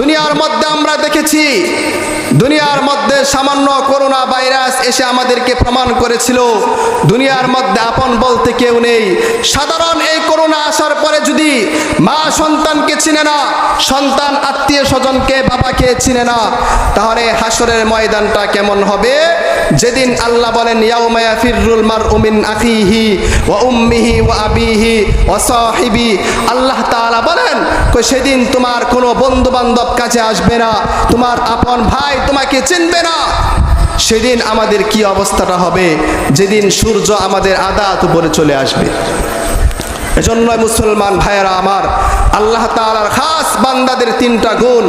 দুনিয়ার মধ্যে আমরা দেখেছি, দুনিয়ার মধ্যে সামান্য করোনা ভাইরাস এসে আমাদেরকে প্রমাণ করেছিল। দুনিয়ার মধ্যে আপন বলতে কেউ নেই। সাধারণ এই করোনা আসার পরে মা সন্তানকে চিনে না, সন্তান আত্মীয় স্বজনকে বাবাকে চিনে না। তাহলে হাসরের ময়দানটা কেমন হবে? যেদিন আল্লাহ বলেন ইয়াউমায়া ফিররুল মার উমিন আখিহি ওয়া উম্মিহি ওয়া আবিহি ওয়া সাহিবি। আল্লাহ বলেন সেদিন তোমার কোনো বন্ধু বান্ধব কাছে আসবে না, তোমার আপন ভাই তোমাকে চিনবে না। সেদিন আমাদের কি অবস্থাটা হবে? যেদিন সূর্য আমাদের আদাত উপরে চলে আসবে। এজন্য মুসলমান ভাইয়েরা আমার আল্লাহ তাআলার খাস বান্দাদের তিনটা গুণ।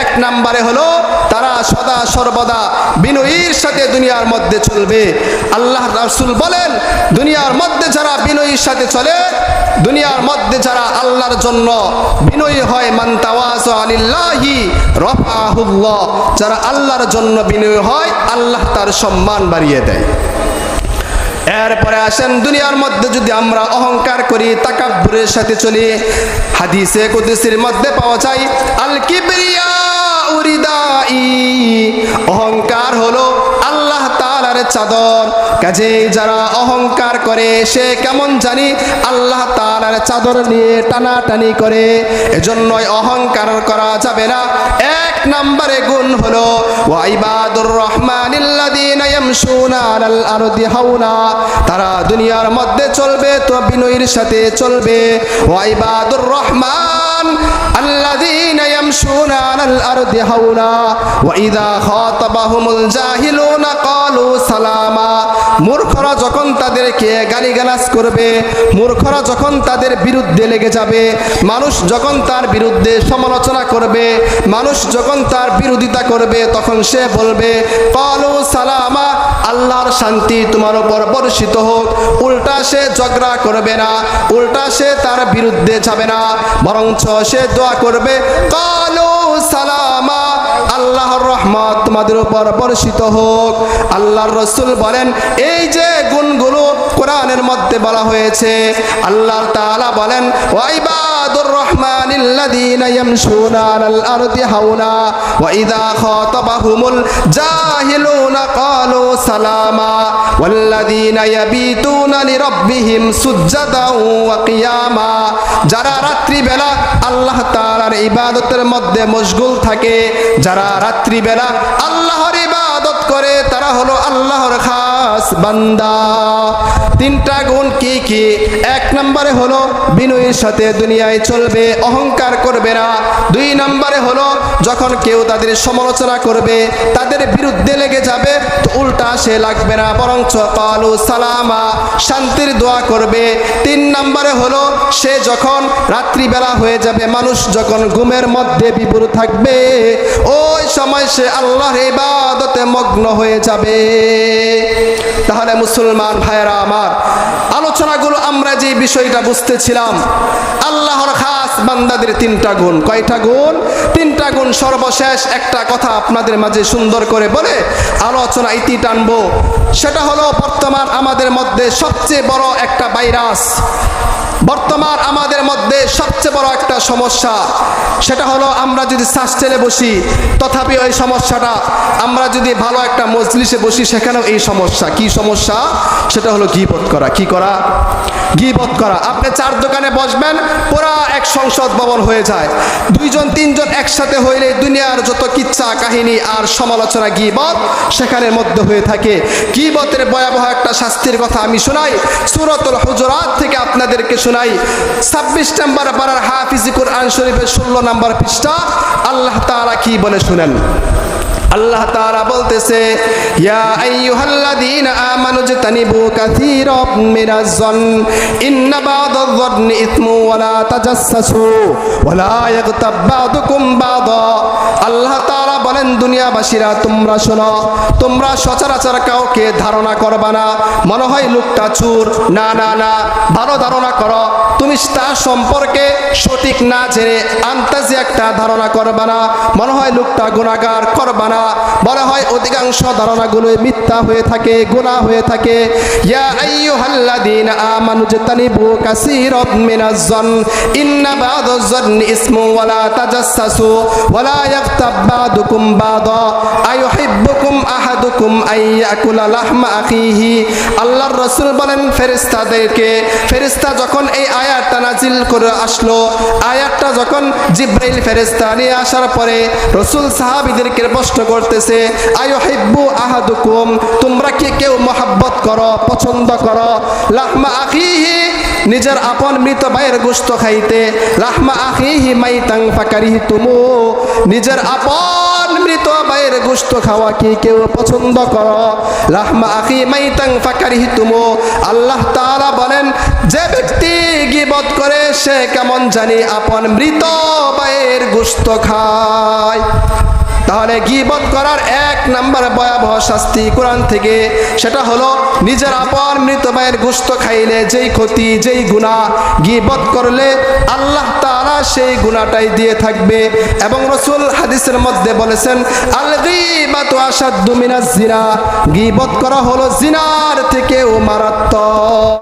এক নম্বরে হলো, তারা সদা সর্বদা বিনয়ীর সাথে দুনিয়ার মধ্যে চলবে। আল্লাহ রাসূল বলেন, দুনিয়ার মধ্যে যারা বিনয়ীর সাথে চলে, দুনিয়ার মধ্যে যারা আল্লাহর জন্য বিনয়ী হয়, মান তাওয়াজ আলিল্লাহি রফাহুল্লাহ, যারা আল্লাহর জন্য বিনয়ী হয়, আল্লাহ তার সম্মান বাড়িয়ে দেয়। এরপরে আসেন, দুনিয়ার মধ্যে যদি আমরা অহংকার করি, তাকাব্বুরের সাথে চলি। হাদিসে কুদসির মধ্যে পাওয়া যায় আল কিবরিয়া উরিদাই। অহংকার হলো আল্লাহ তাআলার চাদর। কাজে যারা অহংকার করে, সে কেমন জানি আল্লাহ তাআলার চাদর নিয়ে টানাটানি করে। এজন্যই অহংকার করা যাবে না। এক নম্বরে গুণ হলো ওয়াইবাদুর রহমানিল্লাযীনা ইয়ামশুনা আলাল আরদি হাওনা তারা দুনিয়ার মধ্যে চলবে, তো বিনয়ের সাথে চলবে। ওয়াইবাদুর রহমান আল্লাযীনা ইয়ামশুনা মূর্খরা যখন তাদেরকে করবে, মূর্খরা যখন তাদের বিরুদ্ধে লেগে যাবে, মানুষ যখন তার বিরুদ্ধে সমালোচনা করবে, মানুষ যখন তার বিরোধিতা করবে, তখন সে বলবে, কলু সালামা, আল্লাহর শান্তি তোমার উপর বর্ষিত হোক। উল্টা সে ঝগড়া করবে না, উল্টা সে তার বিরুদ্ধে যাবে না, বরঞ্চ সে দোয়া করবে, কলু সালামা। রহমত তোমাদের উপর বর্ষিত হোক। আল্লাহর রসুল বলেন, এই যে গুণগুলো কোরআনের মধ্যে বলা হয়েছে, আল্লাহ তাআলা বলেন ওয়াইবাদুর রহমানিল্লাযীনা ইয়ামশুনা ইযা যারা রাত্রিবেলা আল্লাহ তাআলার ইবাদতের মধ্যে মশগুল থাকে যারা রাত্রিবেলা আল্লাহর ইবাদত করে তারা হলো আল্লাহর খাস বান্দা। তিনটা গুণ কি কি? এক নম্বরে হলো বিনয়ের সাথে দুনিয়ায় চলবে, অহংকার করবে না। দুই নম্বরে হলো যখন কেউ তাদের সমালোচনা করবে, তাদের বিরুদ্ধে লেগে যাবে, তো উল্টা সে লাগবে না। বরঞ্চ কালু সালামা, শান্তির দোয়া করবে। তিন নম্বরে হলো সে যখন রাত্রিবেলা হয়ে যাবে, মানুষ যখন ঘুমের মধ্যে বিপুর থাকবে, ওই সময় সে আল্লাহর ইবাদতে মগ্ন হয়ে যাবে। তাহলে মুসলমান ভাইয়েরা আমার আলোচনাগুলো আমরা যে বিষয়টা বুঝতেছিলাম, আল্লাহর খাস বান্দাদের তিনটা গুণ। কয়টা গুণ? তিনটা গুণ সর্বশেষ একটা কথা আপনাদের মাঝে সুন্দর করে বলে আলোচনা ইতি টানবো। সেটা হলো, বর্তমান আমাদের মধ্যে সবচেয়ে বড় একটা ভাইরাস। বর্তমান আমাদের মধ্যে সবচেয়ে বড় একটা সমস্যা, সেটা হলো আমরা যদি শ্বাস টেলে বসি, তথাপি ওই সমস্যাটা, আমরা যদি ভালো একটা মজলিসে বসি, সেখানেও এই সমস্যা। কি সমস্যা? সেটা হলো গিবত করা। কি করা? গিবত করা। আপনি চার দোকানে বসবেন, পুরা এক সংসদ ভবন হয়ে যায়। দুইজন, তিনজন একসাথে হইলে দুনিয়ার যত কিচ্ছা, কাহিনী আর সমালোচনা গিবত সেখানের মধ্যে হয়ে থাকে। গিবতের ভয়াবহ একটা শাস্তির কথা আমি শোনাই। সুরতুল হুজরাত থেকে আপনাদেরকে শোনাই। ছাব্বিশ নাম্বার পাড়ার হাফিজি কোরআন শরীফের ষোলো নাম্বার পৃষ্ঠা, আল্লাহ তাআলা কি বলে শুনেন? আল্লাহ তাআলা বলতেছে, ইয়া আইয়ুহাল্লাযীনা আমানু জতানিবু কাসীরাম মিনাজ জন ইন্না লা তাজাসসু বা'দুকুম বা'দা। আল্লাহ বলেন দুনিয়াবাসীরা, তোমরা শোনো, তোমরা সচরাচর কাউকে ধারণা করবা না। মনে হয় লোকটা চুর। না না না, ভালো ধারণা করো। তুমি তার সম্পর্কে সঠিক না জেনে আন্তাজে একটা ধারণা করবা না। মনে হয় লোকটা গুণাগার করবা না। বলা হয় অধিকাংশ ধারণাগুলো মিথ্যা হয়ে থাকে গুণা হয়ে থাকে। ইয়া আইয়ুহাল্লাযীনা আমানু জাতানিবু কাসীরাম মিনাজ-জন ইন্না বা'দাজ-জন্নি ইসমু ওয়ালা তাজাসসাসু ওয়ালা ইয়াগতাব বা'দুকুম। বা'দা আইয়ুহিব্বুকুম আহাদুকুম আইয়াকুলা লাহমা আখিহি। আল্লাহর রাসূল বলেন, ফেরেশতাদেরকে, ফেরেশতা যখন এই আয়াতটা নাজিল করে আসলো, আয়াতটা যখন জিব্রাইল ফেরেশতা নিয়ে আসার পরে রসুল সাহাবিদেরকে প্রশ্ন করতেছে আইয়ুহিব্বু আহাদুকুম, তোমরা কি কেউ মহাব্বত করো, পছন্দ করো? লাহমা আখিহি, নিজের আপন মৃত ভাইয়ের গোস্ত খাইতে। লাহমা আখিহি মাইতাং ফাকারিহি তুমু নিজের আপন মৃত ভাইয়ের গোস্ত খাওয়া কি কেউ পছন্দ করো? আল্লাহ তাআলা বলেন, যে ব্যক্তি গিবত করে, সে কেমন জানি আপন মৃত ভাইয়ের গোস্ত খায়। তাহলে গিবত করার এক নাম্বার ভয়াবহ শাস্তি কোরআন থেকে, সেটা হলো, নিজের আপন মৃত ভাইয়ের গোস্ত খাইলে যেই ক্ষতি, যেই গুণা গিবত করলে আল্লাহ তাআলা সেই গুণাটাই দিয়ে থাকবে। এবং রসুল হাদিসের মধ্যে বলেছেন আল গীবাতু আসাদ্দু মিনাজ জিনা। গিবত করা হলো জিনার থেকেও মারাত্মক।